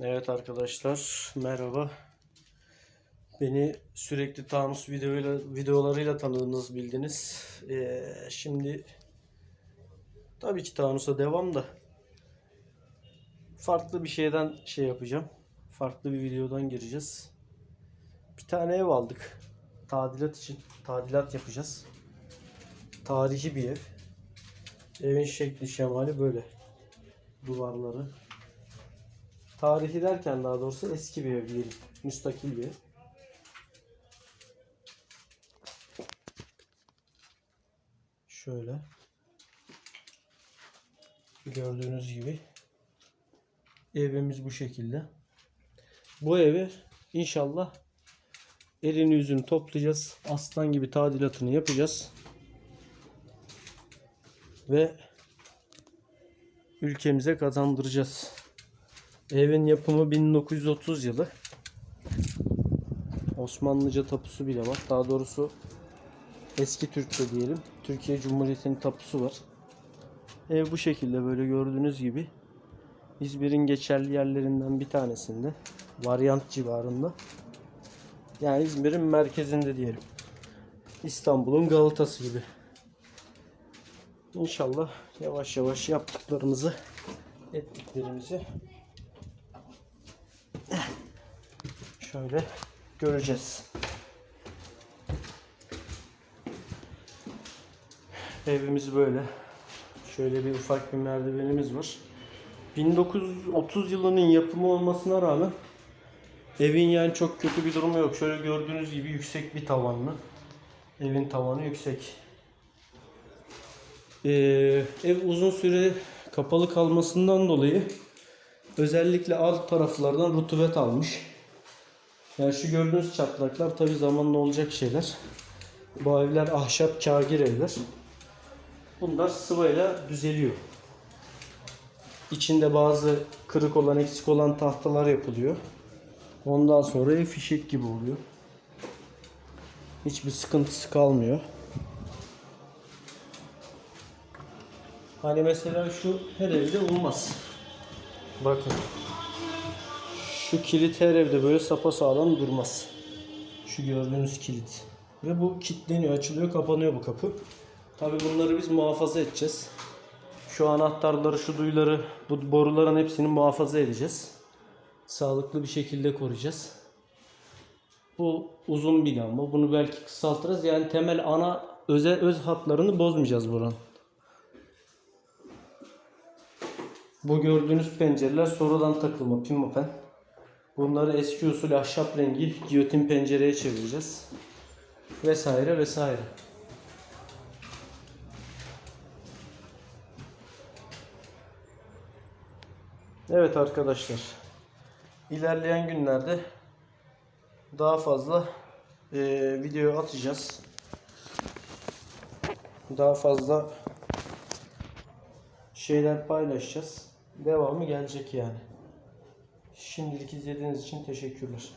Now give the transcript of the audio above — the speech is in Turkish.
Evet arkadaşlar merhaba. Beni sürekli Tanus videoyla, videolarıyla tanıdınız bildiniz. Ee, şimdi tabii ki Tanus'a devam da farklı bir şeyden şey yapacağım. Farklı bir videodan gireceğiz. Bir tane ev aldık. Tadilat için. Tadilat yapacağız. Tarihi bir ev. Evin şekli şemali böyle. Duvarları. Tarihi derken daha doğrusu eski bir ev diyelim. Müstakil bir ev. Şöyle. Gördüğünüz gibi. Evimiz bu şekilde. Bu evi inşallah elini yüzünü toplayacağız. Aslan gibi tadilatını yapacağız. Ve ülkemize kazandıracağız. Evin yapımı 1930 yılı. Osmanlıca tapusu bile var. Daha doğrusu eski Türkçe diyelim. Türkiye Cumhuriyeti'nin tapusu var. Ev bu şekilde böyle gördüğünüz gibi. İzmir'in geçerli yerlerinden bir tanesinde. Varyant civarında. Yani İzmir'in merkezinde diyelim. İstanbul'un Galata'sı gibi. İnşallah yavaş yavaş yaptıklarımızı ettiklerimizi şöyle göreceğiz. Evimiz böyle. Şöyle bir ufak bir merdivenimiz var. 1930 yılının yapımı olmasına rağmen evin yani çok kötü bir durumu yok. Şöyle gördüğünüz gibi yüksek bir tavanlı. Evin tavanı yüksek. Ee, ev uzun süre kapalı kalmasından dolayı özellikle alt taraflardan rutubet almış. Yani şu gördüğünüz çatlaklar tabi zamanla olacak şeyler. Bu evler ahşap kagir evler. Bunlar sıvayla düzeliyor. İçinde bazı kırık olan eksik olan tahtalar yapılıyor. Ondan sonra ev fişek gibi oluyor. Hiçbir sıkıntısı kalmıyor. Hani mesela şu her evde olmaz. Bakın. Şu kilit her evde böyle sapasağlam durmaz. Şu gördüğünüz kilit. Ve bu kilitleniyor, açılıyor, kapanıyor bu kapı. Tabi bunları biz muhafaza edeceğiz. Şu anahtarları, şu duyuları, bu boruların hepsini muhafaza edeceğiz. Sağlıklı bir şekilde koruyacağız. Bu uzun bir lamba. Bunu belki kısaltırız. Yani temel ana özel öz hatlarını bozmayacağız buranın. Bu gördüğünüz pencereler sonradan takılma pimapen. Bunları eski usul ahşap rengi giyotin pencereye çevireceğiz. Vesaire vesaire. Evet arkadaşlar. İlerleyen günlerde daha fazla eee, video atacağız. Daha fazla şeyler paylaşacağız. Devamı gelecek yani. Şimdilik izlediğiniz için teşekkürler.